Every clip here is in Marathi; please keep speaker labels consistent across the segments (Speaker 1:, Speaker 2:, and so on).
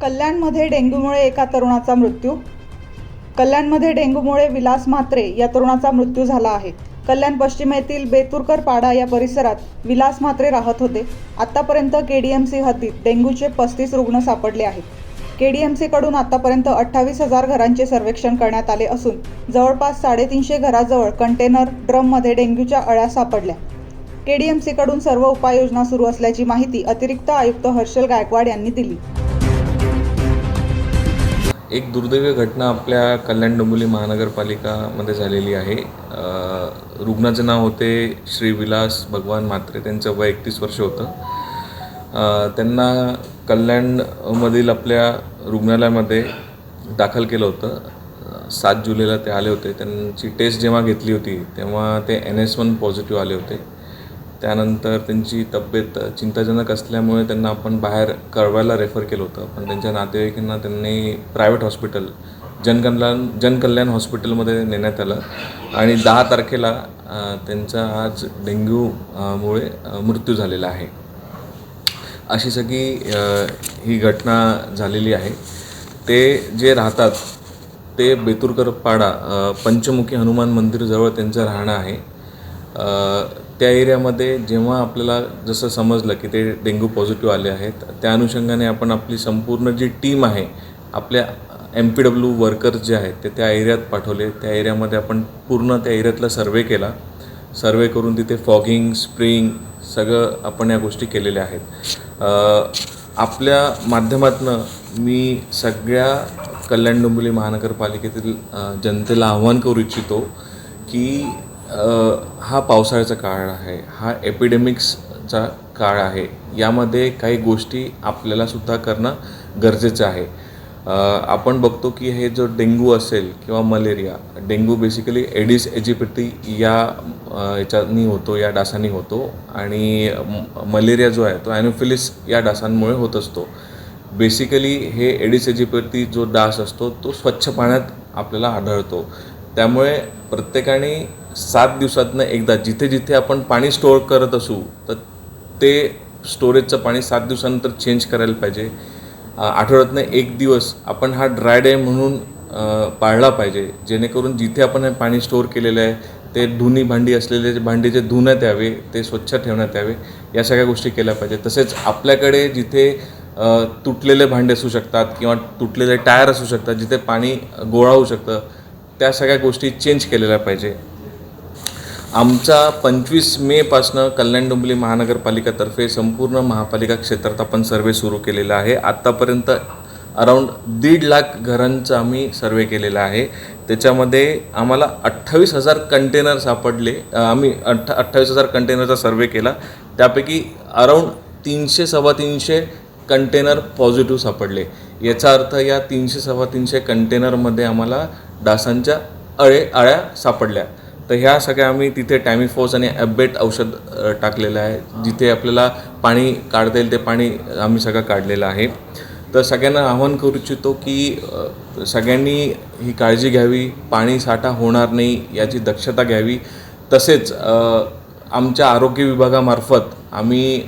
Speaker 1: कल्याणमध्ये डेंग्यूमुळे एका तरुणाचा मृत्यू. कल्याणमध्ये डेंग्यूमुळे विलास म्हात्रे या तरुणाचा मृत्यू झाला आहे. कल्याण पश्चिमेतील बेतुरकर पाडा या परिसरात विलास म्हात्रे राहत होते. आतापर्यंत सी हद्दीत डेंग्यूचे पस्तीस रुग्ण सापडले आहेत. के डी एम सीकडून आतापर्यंत अठ्ठावीस हजार घरांचे सर्वेक्षण करण्यात आले असून जवळपास साडेतीनशे घराजवळ कंटेनर ड्रममध्ये डेंग्यूच्या अळ्या सापडल्या. के डी एम सीकडून सर्व उपाययोजना सुरू असल्याची माहिती अतिरिक्त आयुक्त हर्षल गायकवाड यांनी दिली.
Speaker 2: एक दुर्दैवी घटना आपल्या कल्याण डोंबिवली महानगरपालिकामध्ये झालेली आहे. रुग्णाचं रुग्णाचे नाव होते श्री विलास भगवान म्हात्रे. त्यांचं वय एकतीस वर्ष होतं. त्यांना कल्याणमधील आपल्या रुग्णालयामध्ये दाखल केलं होतं. सात जुलैला ते आले होते. त्यांची टेस्ट जेव्हा घेतली होती तेव्हा ते एन एस वन पॉझिटिव्ह आले होते. त्यानंतर त्यांची तब्येत चिंताजनक असल्यामुळे त्यांना आपण बाहेर कळवायला रेफर केलं होतं. पण त्यांच्या नातेवाईकांना त्यांनी प्रायव्हेट हॉस्पिटल जनकल्याण जनकल्याण हॉस्पिटलमध्ये नेण्यात आलं. आणि दहा तारखेला त्यांचा आज डेंग्यूमुळे मृत्यू झालेला आहे. अशी सगळी ही घटना झालेली आहे. ते जे राहतात ते बेतुरकर पाडा पंचमुखी हनुमान मंदिरजवळ त्यांचं राहणं आहे. त्या एरियामध्ये जेव्हा आपल्याला जसं समजलं की ते डेंग्यू पॉझिटिव्ह आले आहेत त्या अनुषंगाने आपण आपली संपूर्ण जी टीम आहे आपल्या एम पी डब्ल्यू वर्कर्स जे आहेत ते त्या एरियात पाठवले. त्या एरियामध्ये आपण पूर्ण त्या एरियातला सर्वे केला. सर्वे करून तिथे फॉगिंग स्प्रिंग सगळं आपण या गोष्टी केलेल्या आहेत. आपल्या माध्यमातनं मी सगळ्या कल्याण डोंबिवली महानगरपालिकेतील जनतेला आव्हान करू इच्छितो की हा पावसाळ्याचा काळ आहे हा एपिडेमिक्सचा काळ आहे यामध्ये काही गोष्टी आपल्याला सुद्धा करणं गरजेचं आहे. आपण बघतो की हे जो डेंग्यू असेल किंवा malaria dengue basically Aedes aegypti या याच्यानी होतो या डासांनी होतो आणि मलेरिया जो आहे तो ॲनोफिलिस या डासांमुळे होत असतो. बेसिकली हे एडिस एजिपिटी जो डास असतो तो स्वच्छ पाण्यात आपल्याला आढळतो. त्यामुळे प्रत्येकाने सात दिवसातनं एकदा जिथे जिथे आपण पाणी स्टोअर करत असू तर ते स्टोरेजचं पाणी सात दिवसानंतर चेंज करायला पाहिजे. आठवड्यातनं एक दिवस आपण हा ड्राय डे म्हणून पाळला पाहिजे. जेणेकरून जिथे आपण हे पाणी स्टोअर केलेलं आहे ते धुनी भांडी असलेले जे भांडी जे धुण्यात यावे ते स्वच्छ ठेवण्यात यावे या सगळ्या गोष्टी केल्या पाहिजे. तसेच आपल्याकडे जिथे तुटलेले भांडे असू शकतात किंवा तुटलेले टायर असू शकतात जिथे पाणी गोळा होऊ शकतं त्या सगळ्या गोष्टी चेंज केलेल्या पाहिजे. आमचा पंचवीस मेपासनं कल्याण डोंबिवली महानगरपालिकातर्फे संपूर्ण महापालिका क्षेत्रात आपण सर्वे सुरू केलेला आहे. आत्तापर्यंत अराऊंड दीड लाख घरांचा आम्ही सर्वे केलेला आहे. त्याच्यामध्ये आम्हाला अठ्ठावीस हजार कंटेनर सापडले. आम्ही अठ्ठा अठ्ठावीस हजार कंटेनरचा सर्वे केला. त्यापैकी अराऊंड तीनशे सव्वा तीनशे कंटेनर पॉझिटिव्ह सापडले. याचा अर्थ या तीनशे सव्वा तीनशे कंटेनरमध्ये आम्हाला डासांच्या अळे अळ्या सापडल्या. तर ह्या सगळ्या आम्ही तिथे टॅमिफोस आणि ॲबेट औषध टाकलेलं आहे. जिथे आपल्याला पाणी काढता येईल ते पाणी आम्ही सगळं काढलेलं आहे. तर सगळ्यांना आवाहन करू इच्छितो की सगळ्यांनी ही काळजी घ्यावी. पाणी साठा होणार नाही याची दक्षता घ्यावी. तसेच आमच्या आरोग्य विभागामार्फत आम्ही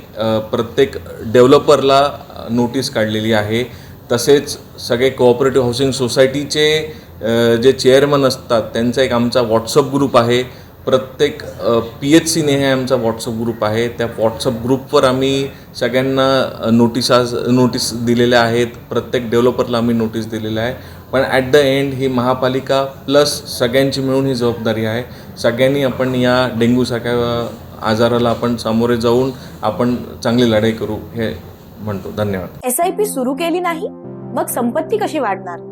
Speaker 2: प्रत्येक डेव्हलपरला नोटीस काढलेली आहे. तसेच सगळे कोऑपरेटिव्ह हाऊसिंग सोसायटीचे जे चेअरमन असतात त्यांचा एक आमचा व्हॉट्सअप ग्रुप आहे. प्रत्येक पी एच सीने हे आमचा व्हॉट्सअप ग्रुप आहे. त्या व्हॉट्सअप ग्रुपवर आम्ही सगळ्यांना नोटिसास नोटीस दिलेल्या आहेत. प्रत्येक डेव्हलपरला आम्ही नोटीस दिलेल्या आहे. पण ॲट द एंड ही महापालिका प्लस सगळ्यांची मिळून ही जबाबदारी आहे. सगळ्यांनी आपण या डेंग्यूसारख्या आजाराला आपण सामोरे जाऊन आपण चांगली लढाई करू हे म्हणतो. धन्यवाद.
Speaker 3: एस आय पी सुरू केली नाही मग संपत्ती कशी वाढणार?